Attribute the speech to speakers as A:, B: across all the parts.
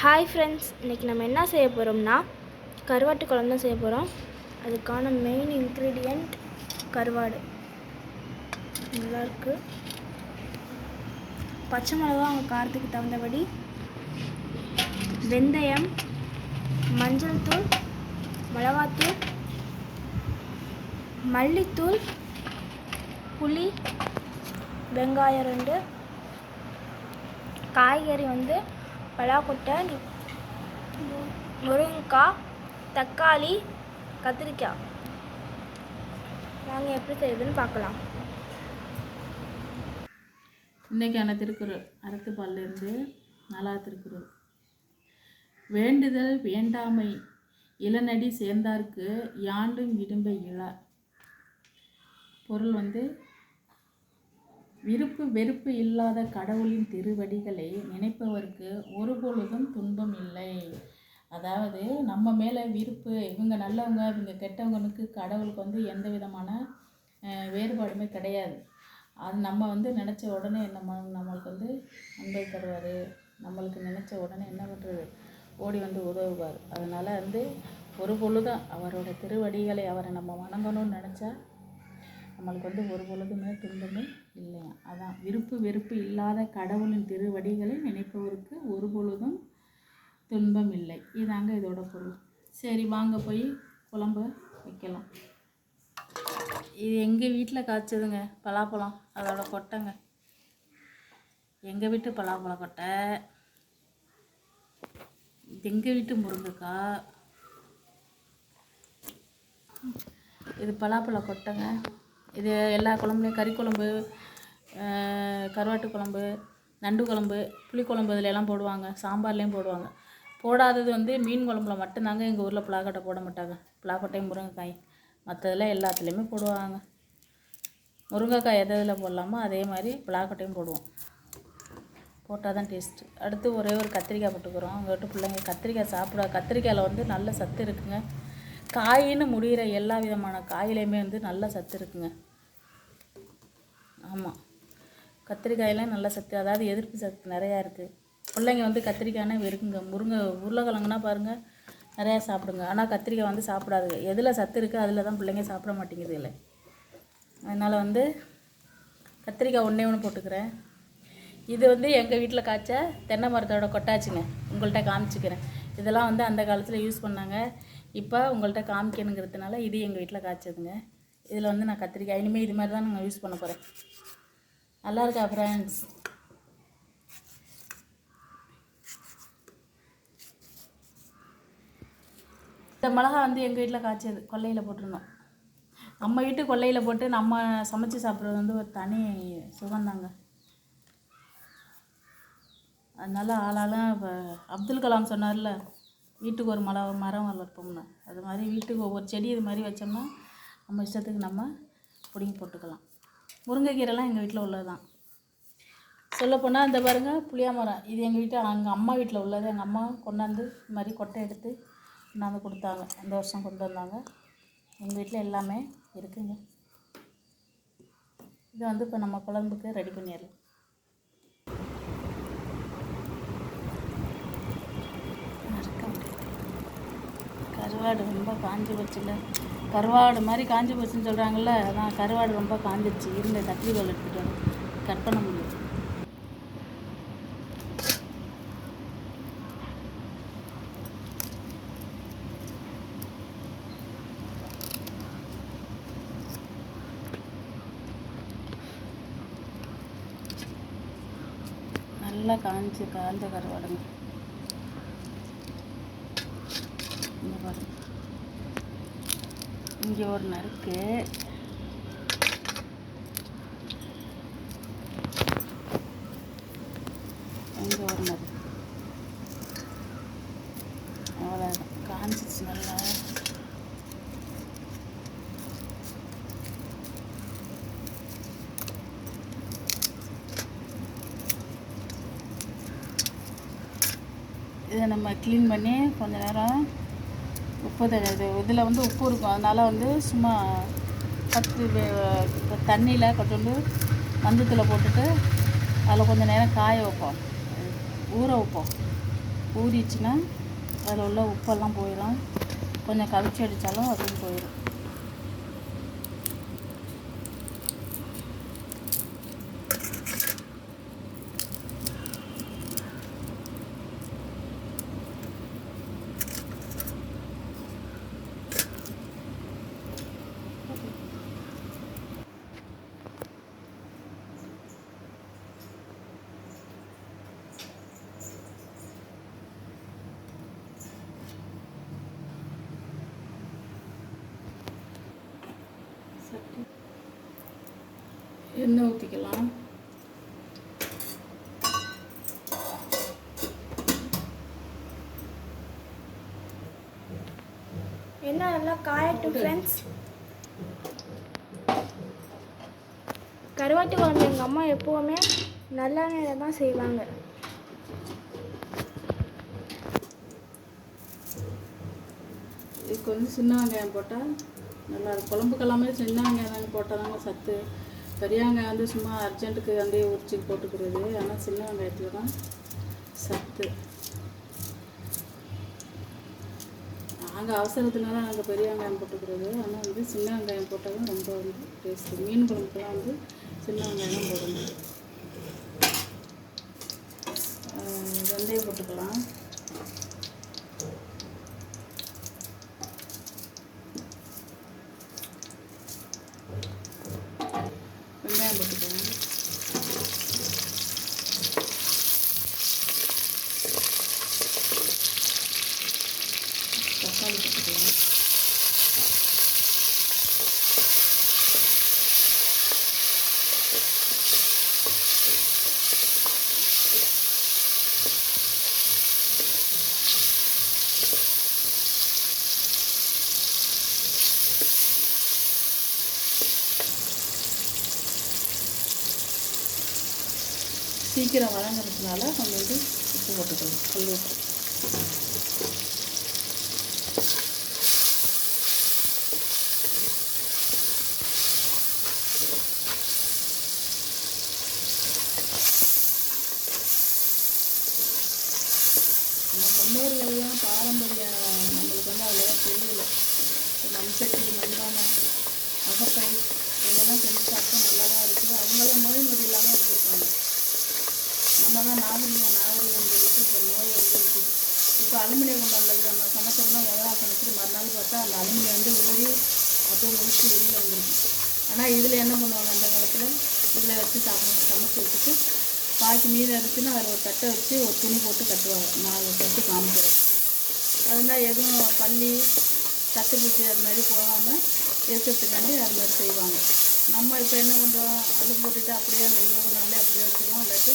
A: Hi friends இன்றைக்கி நம்ம என்ன செய்ய போகிறோம்னா கருவாட்டு குழம்பு தான் செய்ய போகிறோம் அதுக்கான மெயின் இன்க்ரீடியண்ட் கருவாடு. நல்லாயிருக்கு பச்சை மிளகா அவங்க காரத்துக்கு தகுந்தபடி வெந்தயம் மஞ்சள் தூள் மிளகாத்தூள் மல்லித்தூள் புளி வெங்காயம் ரெண்டு காய்கறி வந்து பலாக்கொட்டை முருங்கைக்காய் தக்காளி கத்திரிக்காய். நாங்கள் எப்படி செய்யுதுன்னு பார்க்கலாம்.
B: இன்றைக்கான திருக்குறள் அறத்துப்பாலிருந்து நல்லா திருக்குறள். வேண்டுதல் வேண்டாமை இளநடி சேர்ந்தார்க்கு யாண்டும் இடும்பை இழா. பொருள் வந்து விருப்பு வெறுப்பு இல்லாத கடவுளின் திருவடிகளை நினைப்பவருக்கு ஒருபொழுதும் துன்பம் இல்லை. அதாவது நம்ம மேலே விருப்பு இவங்க நல்லவங்க இவங்க கெட்டவங்களுக்கு கடவுளுக்கு வந்து எந்த விதமான வேறுபாடுமே கிடையாது. அது நம்ம வந்து நினச்ச உடனே நம்ம நம்மளுக்கு வந்து அன்பை தருவார். நம்மளுக்கு நினச்ச உடனே என்ன பண்ணுறது ஓடி வந்து உதவுவார். அதனால் வந்து ஒரு பொழுதும் அவரோட திருவடிகளை அவரை நம்ம வணங்கணும்னு நினச்சா நம்மளுக்கு வந்து ஒரு பொழுதுமே துன்பமே இல்லையா? அதான். விருப்பு வெறுப்பு இல்லாத கடவுளின் திருவடிகளை நினைப்பவருக்கு ஒரு பொழுதும் துன்பம் இல்லை. இதாங்க இதோட பொருள். சரி வாங்க போய் குழம்பு வைக்கலாம். இது எங்கள் வீட்டில் காய்ச்சதுங்க. பலாப்பழம். அதோட கொட்டைங்க. எங்கள் வீட்டு பலாப்பழ கொட்டை. எங்கள் வீட்டு முருங்கைக்காய் இது பலாப்பழ கொட்டைங்க. இது எல்லா குழம்புலையும் கறி குழம்பு கருவாட்டு குழம்பு நண்டு குழம்பு புளிக்குழம்பு இதில் எல்லாம் போடுவாங்க சாம்பார்லேயும் போடுவாங்க. போடாதது வந்து மீன் குழம்புல மட்டும்தாங்க எங்கள் ஊரில் புலாக்கொட்டை போட மாட்டாங்க. புலாக்கொட்டையும் முருங்கைக்காய் மற்றதில் எல்லாத்துலேயுமே போடுவாங்க. முருங்கைக்காய் எது எதில் போடலாமோ அதே மாதிரி புலாக்கொட்டையும் போடுவோம். போட்டால் தான் டேஸ்ட்டு அடுத்து ஒரே ஒரு கத்திரிக்காய் போட்டுக்கிறோம். அவங்க பிள்ளைங்க கத்திரிக்காய் சாப்பிட கத்திரிக்காயில் வந்து நல்ல சத்து இருக்குங்க. காயின்னு முடிகிற எல்லா விதமான காயிலையுமே வந்து நல்ல சத்து இருக்குங்க. ஆமாம் கத்திரிக்காயெல்லாம் நல்ல சத்து. அதாவது எதிர்ப்பு சக்தி நிறையா இருக்குது பிள்ளைங்க வந்து கத்திரிக்காய்னா வெறுக்குங்க முருங்கை உருளைக்கிழங்குனா பாருங்கள் நிறையா சாப்பிடுங்க. ஆனால் கத்திரிக்காய் வந்து சாப்பிடாதுங்க. எதில் சத்து இருக்குது அதில் தான் பிள்ளைங்க சாப்பிட மாட்டேங்குது இல்லை. அதனால் வந்து கத்திரிக்காய் ஒன்றே ஒன்று போட்டுக்கிறேன். இது வந்து எங்கள் வீட்டில் காய்ச்ச தென்னை மரத்தோட கொட்டாச்சுங்க. உங்கள்கிட்ட காமிச்சிக்கிறேன். இதெல்லாம் வந்து அந்த காலத்தில் யூஸ் பண்ணாங்க. இப்போ உங்கள்கிட்ட காமிக்கணுங்கிறதுனால இது எங்கள் வீட்டில் காய்ச்சதுங்க. இதில் வந்து நான் கத்திரிக்காய் இனிமேல் இது மாதிரி தான் நாங்கள் யூஸ் பண்ண போகிறேன் நல்லா இருக்கா ஃப்ரெண்ட்ஸ் இந்த மிளகா வந்து எங்கள் வீட்டில் காய்ச்சது கொல்லையில் போட்டிருந்தோம். நம்ம வீட்டு கொல்லையில் போட்டு நம்ம சமைச்சு சாப்பிட்றது வந்து ஒரு தனி சுகம்தாங்க அதனால் ஆளாலும் இப்போ அப்துல் கலாம் சொன்னார்ல வீட்டுக்கு ஒரு மலை மரம் வளர்ப்போம்னு. அது மாதிரி வீட்டுக்கு ஒவ்வொரு செடி இது மாதிரி வச்சோம்னா நம்ம இஷ்டத்துக்கு நம்ம பிடுங்கி போட்டுக்கலாம். முருங்கைக்கீரைலாம் எங்கள் வீட்டில் உள்ளது தான் சொல்லப்போனால் இந்த பாருங்கள் புளியா மரம் இது எங்கள் வீட்டில் எங்கள் அம்மா வீட்டில் உள்ளது. எங்கள் அம்மா கொண்டாந்து இது மாதிரி கொட்டை எடுத்து கொண்டாந்து கொடுத்தாங்க. இந்த வருஷம் கொண்டு வந்தாங்க. எங்கள் வீட்டில் எல்லாமே இருக்குங்க. இது வந்து இப்போ நம்ம குழம்புக்கு ரெடி பண்ணிடலாம். கருவாடு ரொம்ப காஞ்சி போச்சுல கருவாடு மாதிரி காஞ்சி போச்சுன்னு சொல்கிறாங்கல்ல அதான் கருவாடு ரொம்ப காஞ்சிருச்சு. இருந்த கத்திரி கோல் எடுத்துகிட்டு வரேன். கட் பண்ண முடியும் நல்லா காஞ்சி காஞ்ச கருவாடுங்க இங்க பாருங்க இங்கே ஒரு நறுக்கு இங்கே ஒரு நறுக்கு அவ்வளோதான் காஞ்சிச்சு நல்லா. இதை நம்ம க்ளீன் பண்ணி கொஞ்ச நேரம் உப்பு த- இது இதில் வந்து உப்பு இருக்கும். அதனால் வந்து சும்மா பத்து தண்ணியில் கொண்டு மஞ்சத்தில் போட்டுட்டு அதில் கொஞ்சம் நேரம் காய வைப்போம். ஊற வைப்போம். ஊறிச்சுன்னா அதில் உள்ள உப்பெல்லாம் போயிடும் கொஞ்சம் கவிச்சு அடித்தாலும் அதுவும் போயிடும் சட்டி எண்ணெய் ஊற்றிக்கலாம்
A: என்ன நல்லா காயட்டும் ஃப்ரெண்ட்ஸ் கருவாட்டு குழம்பு எங்கள் அம்மா எப்போவுமே நல்லெண்ணெயில் தான் செய்வாங்க.
B: இதுக்கு வந்து சின்ன வெங்காயம் போட்டால் நல்லா குழம்புக்கு எல்லாமே சின்ன வெங்காயம் தாங்க போட்டால் தாங்க சத்து. பெரிய வெங்காயம் வந்து சும்மா அர்ஜென்ட்டுக்கு வந்து உரிச்சு போட்டுக்கிறது. ஆனால் சின்ன வெங்காயத்தில் தான் சத்து. நாங்கள் அவசரத்துனால நாங்கள் பெரிய வெங்காயம் போட்டுக்கிறது. ஆனால் வந்து சின்ன வெங்காயம் போட்டால் தான் ரொம்ப வந்து டேஸ்ட்டு மீன் குழம்புக்கெல்லாம் வந்து சின்ன வெங்காயம் தான் போடணும் வெந்தயம் போட்டுக்கலாம் வெங்காயம் போட்டுக்கலாம் தக்காளி போட்டுக்கலாம் சீக்கிரம் வதங்குறதுனால நம்ம வந்து உப்பு போட்டுக்கலாம். கல் உப்பு நம்ம முன்னோர்கள்லாம் பாரம்பரிய நம்மளுக்கு வந்து தெரியல மண் சட்டி மண்பானை அகப்பை இதெல்லாம் செஞ்சு சாப்பிட்டா நல்லா தான் இருக்குது அவங்களும் நோய் நொடி இல்லாமல் இருந்திருக்காங்க நம்ம தான் நாகரிகம் நாகரிகம் சொல்லிட்டு இப்போ நோய் வந்து இருக்குது. இப்போ அலுமினியம் குண்டானில் நம்ம சமைச்சோம்னா முதல் சமைச்சிட்டு மறுநாள் பார்த்தா அந்த அலுமினியம் வந்து ஊறி அப்படியே முடிச்சு வெளியில் வந்துருக்கு ஆனால் இதில் என்ன பண்ணுவாங்க அந்த காலத்தில்? இதில் வச்சு சாப்பிட சமைச்சு வச்சுட்டு பாக்கி மீன் இருந்துச்சுன்னா அதில் ஒரு தட்டை வச்சு ஒரு துணி போட்டு கட்டுவாங்க. நான் அதை கட்டு காமிக்கிறேன். அதனால் எதுவும் பள்ளி கத்துப்பூச்சி அது மாதிரி போகாமல் இருக்கிறதுக்காண்டி அது மாதிரி செய்வாங்க. நம்ம இப்போ என்ன பண்ணுறோம் அது போட்டுட்டு அப்படியே அந்த ஈரக்குண்டாலே அப்படியே வச்சுருவோம். இல்லாட்டி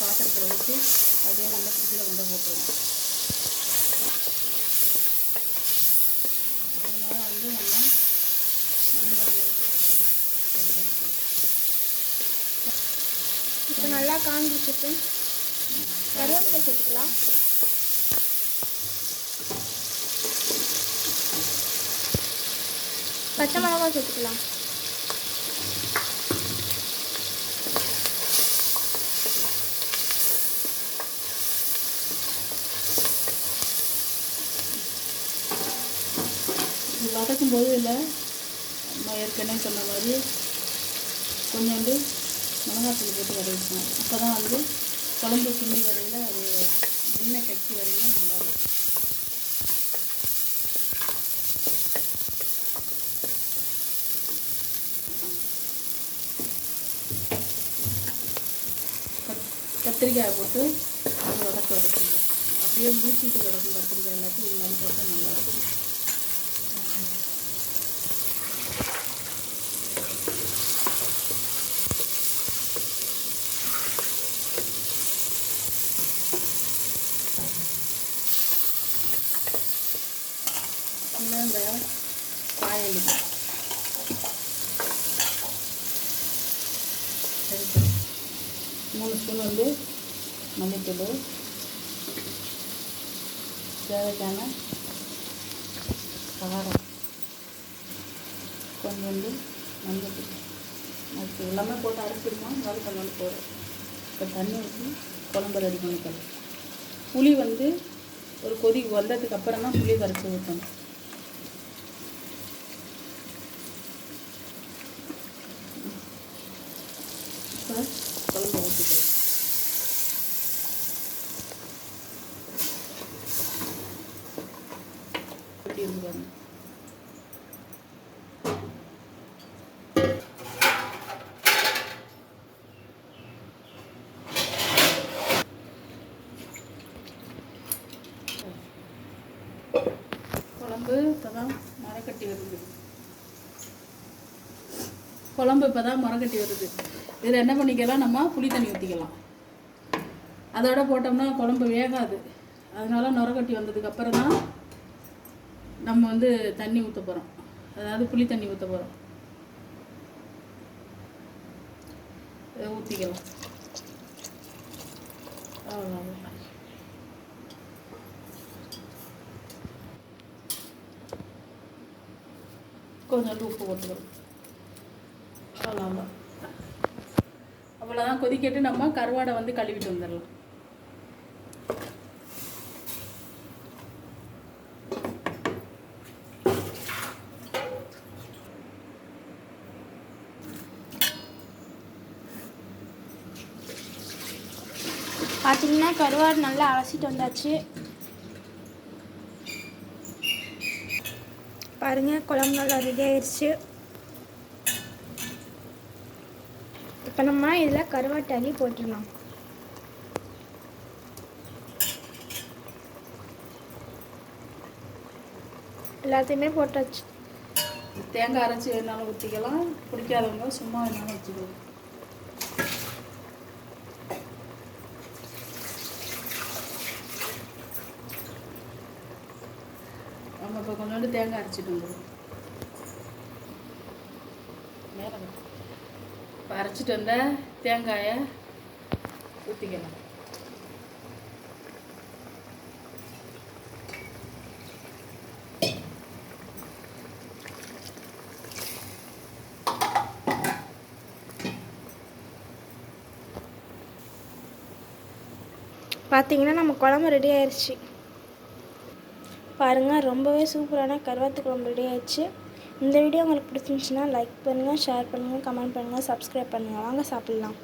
B: பாத்திரத்தில் ஊற்றி அப்படியே நல்லா ஃப்ரிட்ஜில் கொண்டு போட்டுருவோம். அதனால் வந்து நம்ம மண்பானை
A: இப்போ நல்லா காஞ்சிச்சு கருவேப்பிலை சேர்த்துக்கலாம். பச்சை மிளகா சேர்த்துக்கலாம்.
B: வதக்கும் போது இல்லை நம்ம ஏற்கனவே சொன்ன மாதிரி கொஞ்சோண்டு மிளகாத்தூள் போட்டு வதக்கணும் அப்போ தான் வந்து குழம்பு கிண்டி வரையில் அது எண்ணெய் கட்டி வரையில் நல்லாயிருக்கும் கத்திரிக்காய் போட்டு அது வதக்க வதக்கிங்க. அப்படியே மூச்சிட்டு கிடக்கும் கத்திரிக்காய் எல்லாத்தையும் இது மாதிரி போட்டால் நல்லாயிருக்கும். இந்த காயலி. மூணு ஸ்பூன் வந்து மல்லித்தூள் தேவைக்கான காரம் கொஞ்சோண்டு மஞ்சள் அது எல்லாமே போட்டு அரைச்சிருக்கோம். அதனால கொஞ்சோண்டு போடுறோம். இப்போ தண்ணி ஊற்றி குழம்பு ரெடி பண்ணிக்கலாம். புளி வந்து ஒரு கொதி வந்ததுக்கு அப்புறம் தான் புளி கரைச்சி ஊற்றணும் இப்போ குழம்பு ஊற்றிக்கலாம் எப்படி இருக்கு பாருங்க குழம்பு இப்போ தான் மரக்கட்டி வருது குழம்பு இப்போ தான் மரக்கட்டி வருது. இதில் என்ன பண்ணிக்கலாம்? நம்ம புளி தண்ணி ஊற்றிக்கலாம் அதோட போட்டோம்னா குழம்பு வேகாது. அதனால் நுரக்கட்டி வந்ததுக்கப்புறம் தான் நம்ம வந்து தண்ணி ஊற்ற போகிறோம் அதாவது புளி தண்ணி ஊற்ற போகிறோம் இதை ஊற்றிக்கலாம் அவ்வளோதான் கொஞ்சம் உப்பு போட்டுக்கலாம். அவ்வளோதான் அவ்வளோதான் கொதிக்கட்டு நம்ம கருவாடை வந்து கழுவிட்டு வந்துடலாம்.
A: பார்த்தீங்கன்னா கருவாடு நல்லா அலசிட்டு வந்தாச்சு. பாருங்க குழம்பு நல்லா ரெடி ஆயிடுச்சு இப்போ நம்ம இதில் கருவாட்டு போட்டுடலாம். எல்லாத்தையுமே போட்டாச்சு.
B: தேங்காய் அரைச்சி வேணாலும் ஊற்றிக்கலாம் பிடிக்காதவங்க சும்மா வேணாலும் வச்சுக்கலாம் நம்ம இப்போ கொஞ்சோண்டு தேங்காய் அரைச்சிட்டு வந்துடும் மேலே இப்போ அரைச்சிட்டு வந்த தேங்காயை ஊற்றிக்கலாம்
A: பார்த்தீங்கன்னா நம்ம குழம்பு ரெடி ஆயிடுச்சு பாருங்கள் ரொம்பவே சூப்பரான கருவாத்து குழம்பு ரெடி ஆயிடுச்சு இந்த வீடியோ உங்களுக்கு பிடிச்சிருந்துச்சுன்னா லைக் பண்ணுங்கள் ஷேர் பண்ணுங்கள் கமெண்ட் பண்ணுங்கள் சப்ஸ்கிரைப் பண்ணுங்கள் வாங்க சாப்பிட்லாம்.